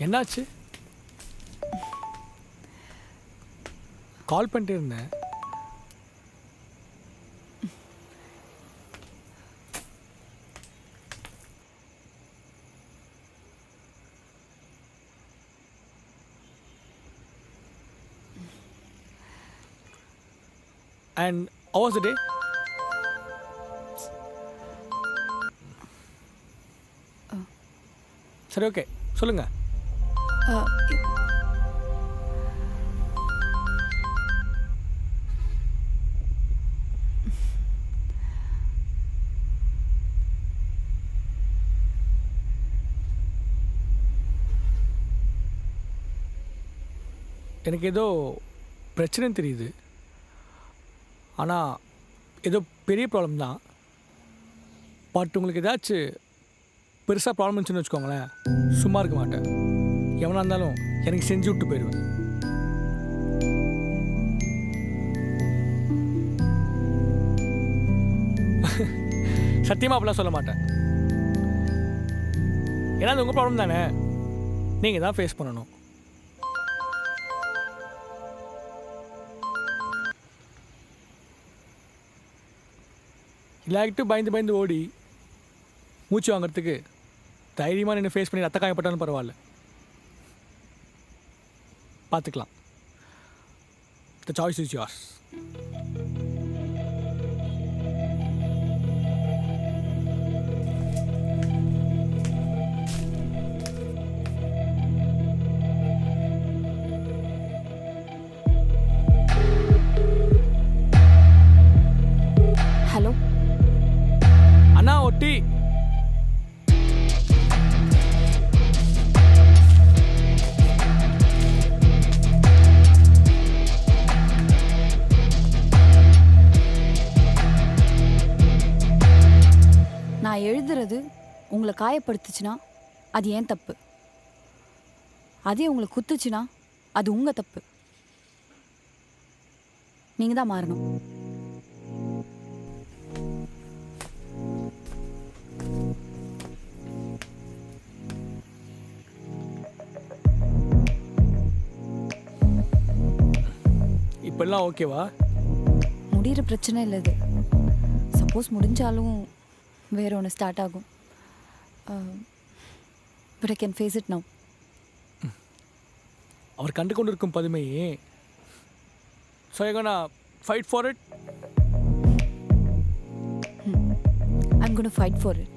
என்னாச்சு? கால் பண்ணிட்டே இருந்தேன். அண்ட் ஹவர்ஸ் டே சரி ஓகே சொல்லுங்கள் எனக்கு ஏதோ பிரச்சனைன்னு தெரியுது. ஆனால் ஏதோ பெரிய ப்ராப்ளம் தான். பட் உங்களுக்கு ஏதாச்சும் பெருசாக ப்ராப்ளம் இருந்துச்சுன்னு வச்சுக்கோங்களேன் சும்மா இருக்க மாட்டேன். எவனாக இருந்தாலும் எனக்கு செஞ்சு விட்டு போயிடுவேன். சத்தியமாக அப்படிலாம் சொல்ல மாட்டேன். ஏன்னா அது உங்கள் ப்ராப்ளம் தானே? நீங்கள் தான் ஃபேஸ் பண்ணணும். இல்லாக்கிட்டு பயந்து பயந்து ஓடி மூச்சு வாங்குறதுக்கு தைரியமாக நின்று ஃபேஸ் பண்ணி ரத்த காயப்பட்டாலும் பரவாயில்ல. பார்த்துக்கலாம். The choice is yours. Hello அண்ணா ஒட்டி நான் எழுதுறது உங்களை காயப்படுத்துச்சுன்னா அது ஏன் தப்பு? அதே உங்களை குத்துச்சுன்னா அது உங்கள் தப்பு. நீங்கள் தான் மாறணும். இப்பெல்லாம் ஓகேவா? முடிகிற பிரச்சனை இல்லை இது. சப்போஸ் முடிஞ்சாலும் வேற ஒன்று ஸ்டார்ட் ஆகும். But I can face it now அவர் கண்டு கொண்டு இருக்கும் பதுமையே so gonna fight for it I'm gonna fight for it